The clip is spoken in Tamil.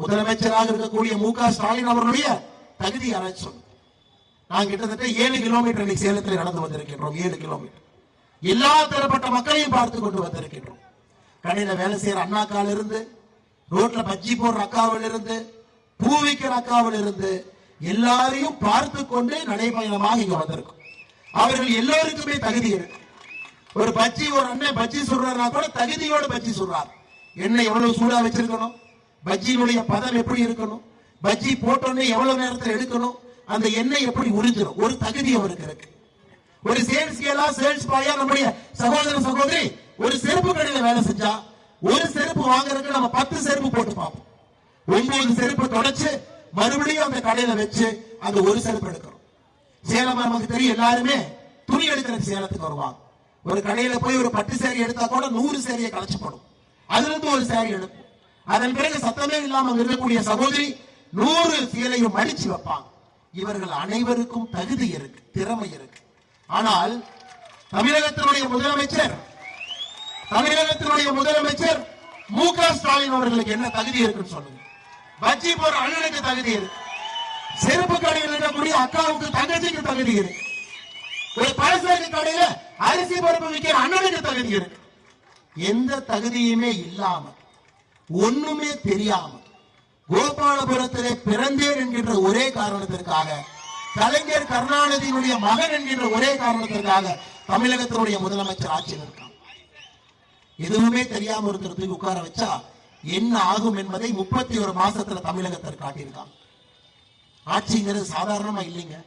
முதலமைச்சராக இருக்கக்கூடிய மு க ஸ்டாலின் அவர்களுடைய தகுதி யாராச்சும் சொல்லுங்க. நான் கிட்டத்தட்ட ஏழு கிலோமீட்டர் இன்னைக்கு சேலத்தில் நடந்து வந்திருக்கின்றோம் ஏழு கிலோமீட்டர். எல்லா தரப்பட்ட மக்களையும் பார்த்து கொண்டு வந்திருக்கின்றோம். கடையில் வேலை செய்யற அண்ணாக்கால இருந்து ரோட்ல பஜ்ஜி போடுற அக்காவில் இருந்து பூ வைக்கிற அக்காவில் இருந்து எல்லாரையும் பார்த்து கொண்டு நடைபயணமாக இங்க வந்திருக்கோம். அவர்கள் எல்லோருக்குமே தகுதி இருக்கு. ஒரு பஜ்ஜி ஒரு அண்ணன் பஜ்ஜி சொல்றாருன்னா கூட தகுதியோடு பஜ்ஜி சொல்றார் என்ன எவ்வளவு சூடா வச்சிருக்கணும்? பஜ்ஜியினுடைய பதம் எப்படி இருக்கணும்? பஜ்ஜி போட்டோன்னே எவ்வளவு நேரத்துல எடுக்கணும்? அந்த எண்ணெய் எப்படி உறிஞ்சிடும் ஒரு தகுதி அவருக்கு இருக்கு. ஒரு சேல்ஸ் கேலா சேல்ஸ் பாயா நம்முடைய சகோதர சகோதரி ஒரு செருப்பு கடையில வேலை செஞ்சா ஒரு செருப்பு வாங்குறதுக்கு நம்ம பத்து செருப்பு போட்டு பார்ப்போம். ஒன்பது செருப்பு தொடச்சு மறுபடியும் அந்த கடையில வச்சு அந்த ஒரு செருப்பு எடுக்கிறோம். சேலம் நமக்கு தெரியும் எல்லாருமே துணி எடுக்கிற சேலத்துக்கு வருவாங்க. ஒரு கடையில போய் ஒரு பட்டு சேரி எடுத்தா கூட நூறு சேரியை களைச்சு போடும். அதுல இருந்து ஒரு சேரி எடுப்போம். அதன் பிறகு சத்தமே இல்லாம அங்க இருக்கக்கூடிய சகோதரி நூறு சீலையும் அடிச்சு வைப்பாங்க. இவர்கள் அனைவருக்கும் தகுதி இருக்கு திறமை இருக்கு. ஆனால் தமிழகத்தினுடைய முதலமைச்சர் தமிழகத்தினுடைய முதலமைச்சர் மு க ஸ்டாலின் அவர்களுக்கு என்ன தகுதி இருக்குன்னு சொல்லுங்க. பஜ்ஜி போற அண்ணனுக்கு தகுதி இருக்கு. செருப்பு கடையில் இருக்கக்கூடிய அக்காவுக்கு தங்கச்சிக்கு தகுதி இருக்கு. ஒரு பழசரக்கு கடையில அரிசி பருப்பு விற்கிற அண்ணனுக்கு தகுதி இருக்கு. எந்த தகுதியுமே இல்லாம ஒண்ணுமே தெரியாம கோபாலபுரத்திலே பிறந்தேன் என்கின்ற ஒரே காரணத்திற்காக கலைஞர் கருணாநிதியினுடைய மகன் என்கின்ற ஒரே காரணத்திற்காக தமிழகத்தினுடைய முதலமைச்சர் ஆட்சியில் இருக்கான் எதுவுமே தெரியாம ஒருத்தர் உட்கார வச்சா என்ன ஆகும் என்பதை முப்பத்தி ஒரு மாசத்துல தமிழகத்தில் காட்டியிருக்காங்க. ஆட்சிங்கிறது சாதாரணமா இல்லைங்க.